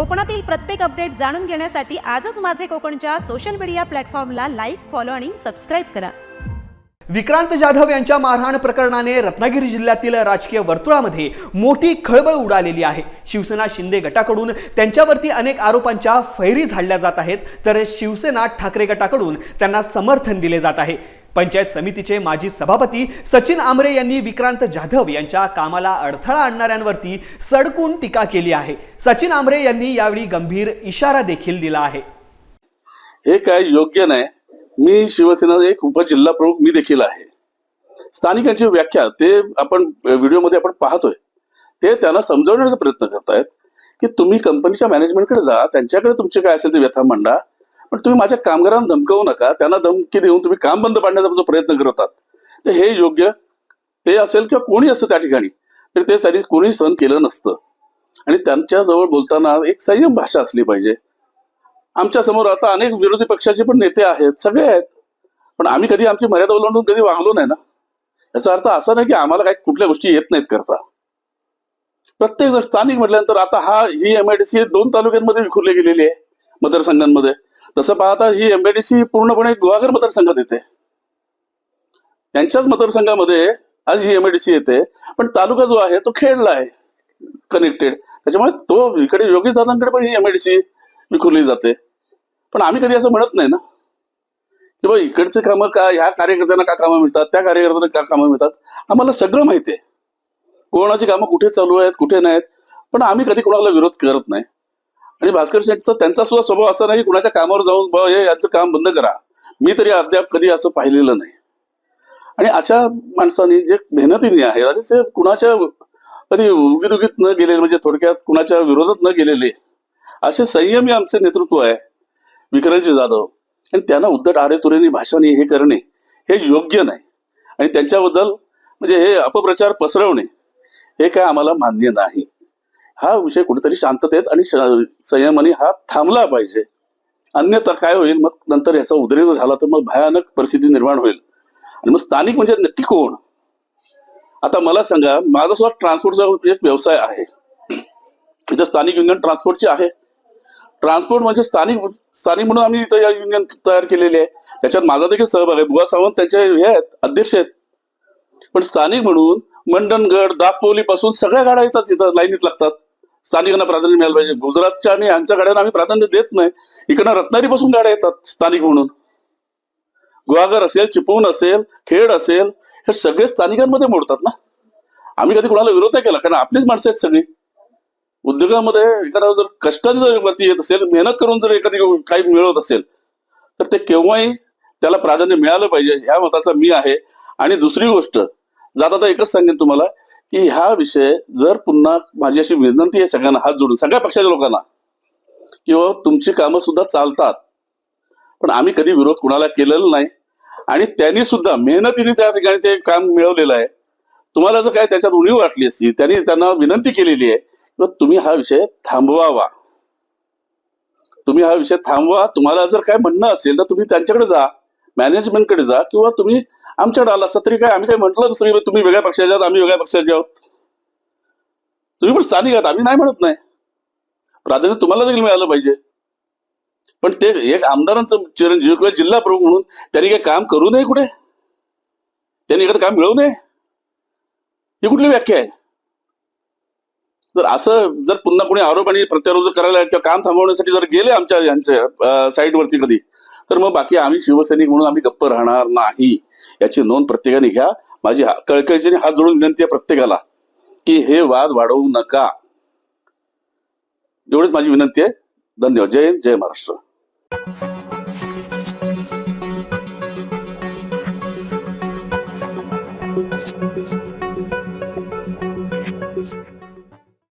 कोकणातील प्रत्येक अपडेट जाणून घेण्यासाठी आजच माझे कोकणच्या सोशल मीडिया प्लॅटफॉर्मला लाईक फॉलो आणि सबस्क्राईब करा. विक्रांत जाधव यांच्या मारहाण प्रकरणाने रत्नागिरी जिल्ह्यातील राजकीय वर्तुळामध्ये मोठी खळबळ उडालेली आहे. शिवसेना शिंदे गटाकडून त्यांच्यावरती अनेक आरोपांच्या फैरी झाडल्या जात आहेत. तर शिवसेना ठाकरे गटाकडून त्यांना समर्थन दिले जात आहे. पंचायत समितीचे माजी सभापती सचिन आमरे यांनी विक्रांत जाधव यांच्या कामाला अडथळा आणणाऱ्यांवरती सडकून टीका केली आहे. सचिन आमरे यांनी यावेळी गंभीर इशारा देखील दिला आहे. हे काय योग्य नाही. मी शिवसेना एक उपजिल्हा प्रमुख मी देखील आहे. स्थानिकांची व्याख्या ते आपण व्हिडिओमध्ये आपण पाहतोय. ते त्यांना समजवण्याचा प्रयत्न करतायत की तुम्ही कंपनीच्या मॅनेजमेंटकडे जा त्यांच्याकडे तुमचे काय असेल ते व्यथा मांडा. पण तुम्ही माझ्या कामगारांना धमकवू नका. त्यांना धमकी देऊन तुम्ही काम बंद पाडण्याचा जो प्रयत्न करतात तर हे योग्य ते असेल किंवा कोणी असतं त्या ठिकाणी तर ते त्यांनी कोणी सहन केलं नसतं. आणि त्यांच्याजवळ बोलताना एक संयम भाषा असली पाहिजे. आमच्यासमोर आता अनेक विरोधी पक्षाचे पण नेते आहेत सगळे आहेत. पण आम्ही कधी आमची मर्यादा ओलांडून कधी वागलो नाही ना? याचा अर्थ असा नाही की आम्हाला काही कुठल्या गोष्टी येत नाहीत करता. प्रत्येक जण स्थानिक म्हटल्यानंतर आता हा ही एमआयडीसी दोन तालुक्यांमध्ये विखुरली गेलेली आहे मतदारसंघांमध्ये. तसं पाहता ही एमआयडीसी पूर्णपणे गुहागर मतदारसंघात येते. त्यांच्याच मतदारसंघामध्ये आज ही एमआयडीसी येते. पण तालुका जो आहे तो खेळला आहे कनेक्टेड त्याच्यामुळे तो इकडे योगेश दादांकडे पण ही एमआयडीसी विखुरली जाते. पण आम्ही कधी असं म्हणत नाही ना? की बा इकडचे कामं का ह्या कार्यकर्त्यांना का कामं मिळतात त्या कार्यकर्त्यांना का कामं मिळतात? आम्हाला सगळं माहिती आहे. कोणाची कामं कुठे चालू आहेत कुठे नाहीत? पण आम्ही कधी कोणाला विरोध करत नाही. आणि भास्कर शेठचा त्यांचा सुद्धा स्वभाव असा नाही कुणाच्या कामावर जाऊन बा हे याचं काम बंद करा. मी तरी अद्याप कधी असं पाहिलेलं नाही. आणि अशा माणसाने जे मेहनतीने आहे आणि ते कुणाच्या कधी उगीत उगीत न गेलेले म्हणजे थोडक्यात कुणाच्या विरोधात न गेलेले असे संयमी आमचे नेतृत्व आहे विक्रमजी जाधव. आणि त्यांना उद्धट आरेतुरेने भाषाने हे करणे हे योग्य नाही. आणि त्यांच्याबद्दल म्हणजे हे अपप्रचार पसरवणे हे काय आम्हाला मान्य नाही. हा विषय कुठेतरी शांततेत आणि श- संयमाने हा थांबला पाहिजे. अन्यथा काय होईल? मग नंतर याचा उद्रेक झाला तर मग भयानक परिस्थिती निर्माण होईल. आणि मग स्थानिक म्हणजे नक्की कोण? आता मला सांगा माझा सुद्धा ट्रान्सपोर्टचा एक व्यवसाय आहे. इथं स्थानिक युनियन ट्रान्सपोर्टची आहे. ट्रान्सपोर्ट म्हणजे स्थानिक स्थानिक म्हणून आम्ही इथं या युनियन तयार केलेली आहे. त्याच्यात माझा देखील सहभाग आहे. बुवा सावंत त्यांचे हे आहेत अध्यक्ष आहेत. पण स्थानिक म्हणून मंडणगड दापोली पासून सगळ्या गाड्या येतात इथं लाईनीत लागतात. स्थानिकांना प्राधान्य मिळालं पाहिजे. गुजरातच्या आणि यांच्या गाड्यांना आम्ही प्राधान्य देत नाही. इकडनं रत्नागिरीपासून गाड्या येतात स्थानिक म्हणून. गुहागर असेल चिपळूण असेल खेड असेल हे सगळे स्थानिकांमध्ये मोडतात ना. आम्ही कधी कोणाला विरोध नाही केला कारण आपलीच माणसं आहेत सगळी. उद्योगामध्ये एखादा जर कष्टाने जर वरती येत असेल मेहनत करून जर एखादी काही मिळवत असेल तर ते केव्हाही त्याला प्राधान्य मिळालं पाहिजे ह्या मताचा मी आहे. आणि दुसरी गोष्ट जाता आता एकच सांगेन तुम्हाला की हा विषय जर पुन्हा माझी अशी विनंती आहे सगळ्यांना हात जोडून सगळ्या पक्षाच्या लोकांना किंवा हो, तुमची कामं सुद्धा चालतात पण आम्ही कधी विरोध कुणाला केलेला नाही. आणि त्यांनी सुद्धा मेहनतीने त्या ठिकाणी ते काम मिळवलेलं आहे. तुम्हाला जर काय त्याच्यात उणीव वाटली असती त्यांनी त्यांना विनंती केलेली आहे किंवा तुम्ही हा विषय थांबवावा. तुम्ही हा विषय थांबवा. तुम्हाला जर काय म्हणणं असेल तर तुम्ही त्यांच्याकडे जा मॅनेजमेंटकडे जा किंवा तुम्ही आमच्याकडे डाला असता तरी काय? आम्ही काय म्हटलं दुसरी तुम्ही वेगळ्या पक्षाचे आहात आम्ही वेगळ्या पक्षाचे आहोत तुम्ही पण स्थानिक आहात आम्ही नाही म्हणत नाही. प्राधान्य तुम्हाला देखील मिळालं पाहिजे. पण ते एक आमदारांचं चिरंजीव किंवा जिल्हा प्रमुख म्हणून त्यांनी काही काम करू नये कुठे? त्यांनी एखादं काम मिळवू नये? ही कुठली व्याख्या आहे? जर असं जर पुन्हा कोणी आरोप आणि प्रत्यारोप जर करायला किंवा काम थांबवण्यासाठी जर गेले आमच्या यांच्या साईटवरती कधी तर मग बाकी आम्ही शिवसैनिक म्हणून आम्ही गप्प राहणार नाही याची नोंद प्रत्येकाने घ्या. माझी हा- कळकळीची हात जोडून विनंती आहे प्रत्येकाला की हे वाद वाढवू नका. एवढीच माझी विनंती आहे. धन्यवाद. जय हिंद जय महाराष्ट्र.